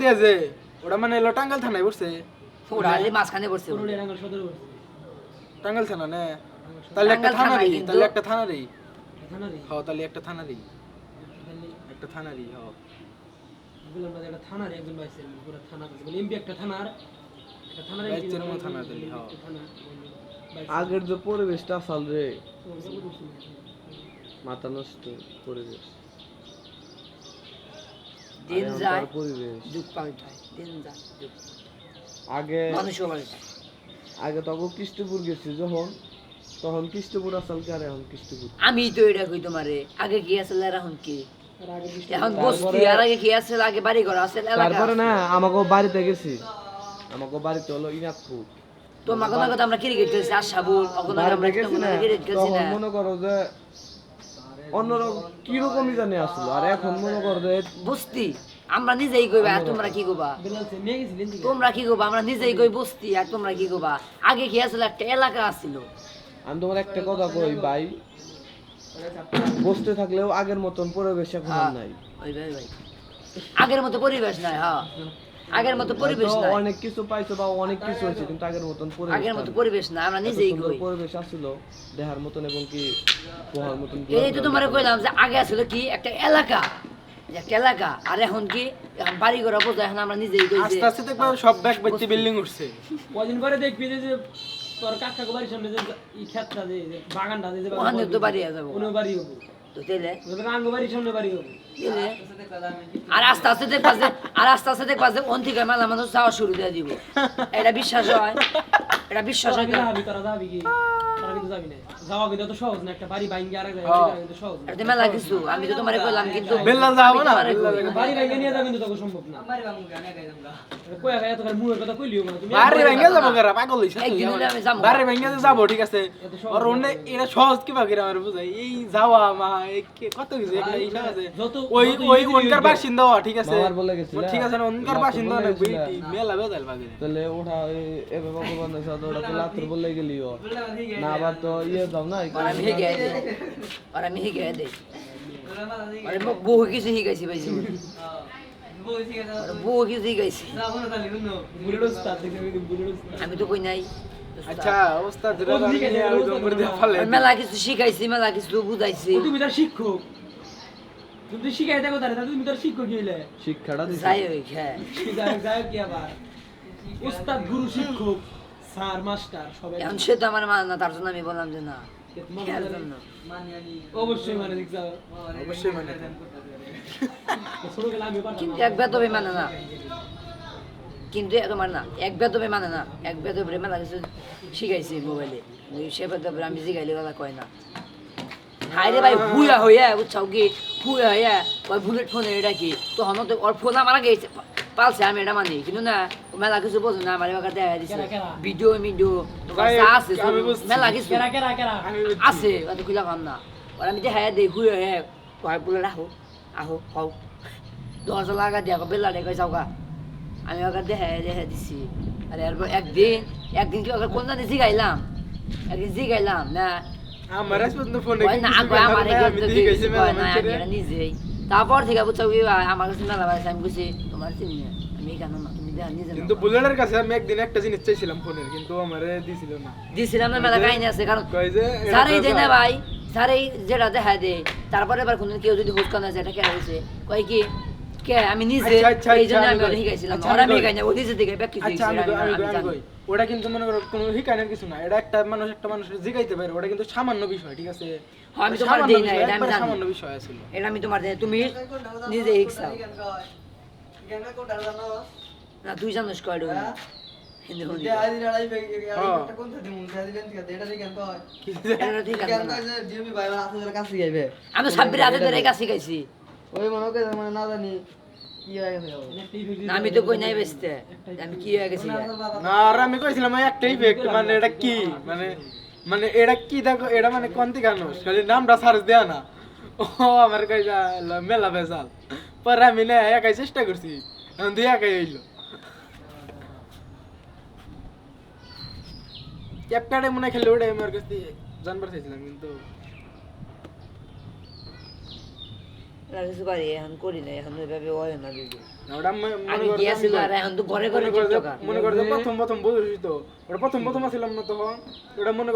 দিয়ে যে ওটা মানে এলো টাঙ্গাল থানায় পড়ছে। ওরা আলে মাঝখানে টাঙ্গাল থানা না? তাহলে একটা থানারই তাহলে একটা থানারই। তাহলে একটা থানারই। একটা থানারই হ বললাম না একটা থানার একজন বাইছে পুরো থানা বলে এমপি একটা থানার। একটা থানার বাইশ থানা দিলি, হ্যাঁ। আগের যে পরিবেশটা আসাল রে মাথা নষ্ট পরিবেশ। দিন যায় পরিবেশ। যুগ পাল্টায় দিন যায় যুগ আগে মানুষও পাল্টায় আগে তখন কৃষ্ণপুর গেছি যখন? তখন কৃষ্ণপুর আসাল কি আর এখন কৃষ্ণপুর? আমি তো এটা কই তোমারে আগে কি আছিল আর এখন কি? আর আগে বৃষ্টি এখন বস্তি আর আগে কি আছিল আগে বাড়ি ঘর এলাকা তারপরে না আমাকে বাড়িতে গেছি। আমাকে বাড়িতে হলো ইনাকপুর। কথা আমরা ক্রিকেট খেলছি আশাবুল আমরা ক্রিকেট খেলছি না। মনে করো যে অন্যরকম কিরকমই জানি আসলো? আর এখন মনে করো যে বস্তি আমরা নিজেই কইবা আর তোমরা কি কইবা? তোমরা কি কইবা? আমরা নিজেই কই বস্তি আর তোমরা কি কইবা? আগে কি আছিল একটা এলাকা আছিল? আমি তোমার একটা কথা কই ভাই। বসতে থাকলেও আগের মতন পরিবেশ এখন নাই। ভাই ভাই। আগের মতো পরিবেশ নাই হ্যাঁ। আগের মতো পরিবেশ নাই। অনেক কিছু পাইছো বা অনেক কিছু হয়েছে কিন্তু আগের মতন পরিবেশ আগের মতো পরিবেশ না আমরা নিজেই কই। পরিবেশ আসছিল দেহার মতন এবং কি পোহার মতন এই তো তোমার কইলাম যে আগে আছিল কি একটা এলাকা একটা এলাকা আর এখন কি এখন বাড়ি ঘর বোঝা এখন আমরা নিজেই কই যে আস্তে আস্তে দেখবে সব ব্যাগ ব্যক্তি বিল্ডিং উঠছে। কদিন পরে দেখবি যে যে তোর কাকা বাড়ির সামনে যে ই ক্ষেতটা যে বাগানটা যে ওখানে তো বাড়ি যাব কোনো বাড়ি হব। তো তেলে। আর আস্তে আস্তে দেখবা যে আর আস্তে আস্তে দেখবা যে অন থেকে মেলা মানুষ যাওয়া শুরু দিয়ে দিব। এটা বিশ্বাস হয়। এটা বিশ্বাস হয় হ্যাঁ। আমি তো তোমারে কইলাম কিন্তু যাব না। বাড়ি ভাঙ্গি নিয়ে সম্ভব না। বাড়ি ঠিক আছে? আর অন্য এটা সহজ কি বাকি আমার বুঝাই? এই যাওয়া মা কত কিছু? ওই ওই ওনকার বাসিন্দা ঠিক আছে? ঠিক আছে ওনকার বাসিন্দা মেলা তাহলে এভাবে সাথে ওটা তো লাতুর বলে গেলিও। না আবার তো ইয়ে দাও না আর আমি হিগে দে আর আমি হিগে দে আরে মোক বহু কিছু শিখাইছি ভাই জীবনে। বহু কিছু শিখাইছি। বুলেট উস্তাদ দেখে আমি বুলেট উস্তাদ আমি তো কই নাই আচ্ছা মেলা কিছু শিখাইছি মেলা কিছু বুঝাইছি। তুমি তার শিক্ষক। তুমি তো শিখাই দেখো তাহলে তুমি তার শিক্ষক কি হইলে? শিক্ষাটা যাই হোক হ্যাঁ। যাই যাই কি আবার। উস্তাদ গুরু শিক্ষক। স্যার মাস্টার সবাই এখন সে তো আমার মানে না তার জন্য আমি বললাম যে না মানে- অবশ্যই মানে অবশ্যই মানে। কিন্তু এক বেতবে মানে না। কিন্তু না এক বেতবে মানে না। এক বেতবে মেলা কিছু শিখাইছি মোবাইলে। সে বেতবে আমি শিখাইলে কথা কয় না। হাই রে ভাই ভুয়া হইয়া বুঝছাও কি? ভুয়া হইয়া ওই বুলেট ফোনে এটা কি? তো হন তো ওর ফোন আমার আগে পালছে আমি এটা মানি কিন্তু না ও মেলা কিছু বোঝো না আমার এবার দেখা দিছে? ভিডিও ভিডিও ভাই, আছে। মেলা কিছু। আছে অত খুলা পাম না ওরা আমি দেখা দেই হুয়ে হয়ে কয় বলে রাখো আহো হও দশ লাগা দিয়া বেলা দেখে যাওগা আমি ওকে দেখা দেখা দিছি আর এরপর একদিন একদিন কি ওকে কোন জানি জিগাইলাম একদিন জিগাইলাম না আমার ফোনে না আমার নিজেই তারপর থেকে বুঝছ কি আমার কাছে না লাগাইছে আমি বুঝি তোমার চিনি না আমি তুমি দেখা নিজে কিন্তু বুলেটের কাছে আমি একদিন একটা জিনিস চাইছিলাম ফোনের কিন্তু আমারে দিছিল না। দিছিলাম না মেলা কাহিনী আছে কারণ তো দেয় না ভাই সারাই যেটা দেখা দেয় তারপরে এবার কোনদিন কেউ যদি হুট করে এটা কে হয়েছে কয় কি কে? আমি নিজে আচ্ছা, আচ্ছা, এই জন্য আচ্ছা, আমি আমি ওটা শিখাইছিলাম। ওরা আমি শিখাই না ও নিজে কিন্তু মনে করো কোনো হিকানের কিছু না। এটা একটা মানুষ একটা মানুষের জিগাইতে পারে। ওটা কিন্তু সামান্য বিষয় ঠিক আছে? হ্যাঁ, আমি তোমার দেই না, এটা আমি জানি। সামান্য বিষয় আছিল। এটা আমি তোমার দেয় তুমি নিজে শিখছাও না তুই জানিস কয়টা হিন্দু হিন্দি হ্যাঁ। এটা তুই জানিস না। আমি আমি সাব্বির ধরে কাজ শিখাইছি ওই মনে করে মানে না জানি কি হয়ে গেছে আমি তো কই নাই বেচতে। আমি কি হয়ে গেছি? না আর আমি কইছিলাম ওই একটা ইফেক্ট মানে এটা কি? মানে মানে এটা কি দেখো এটা মানে কোন থেকে আনোস? খালি নামটা সার্চ দেয়া না। ও আমার যা মেলা বেসাল পরে আমি না একাই চেষ্টা করছি। এখন দুই একাই হইল। ক্যাপকার্ডে মনে খেলে ওটাই আমার কাছে জানবার চাইছিলাম কিন্তু না কিছু পারি এখন করি না এখন ওইভাবে হয় না দিদি। আমি গিয়েছিল আর এখন তো ঘরে ঘরে মনে প্রথম প্রথম বুঝেছি তো? ওটা প্রথম প্রথম ছিলাম না তখন। ওটা মনে করো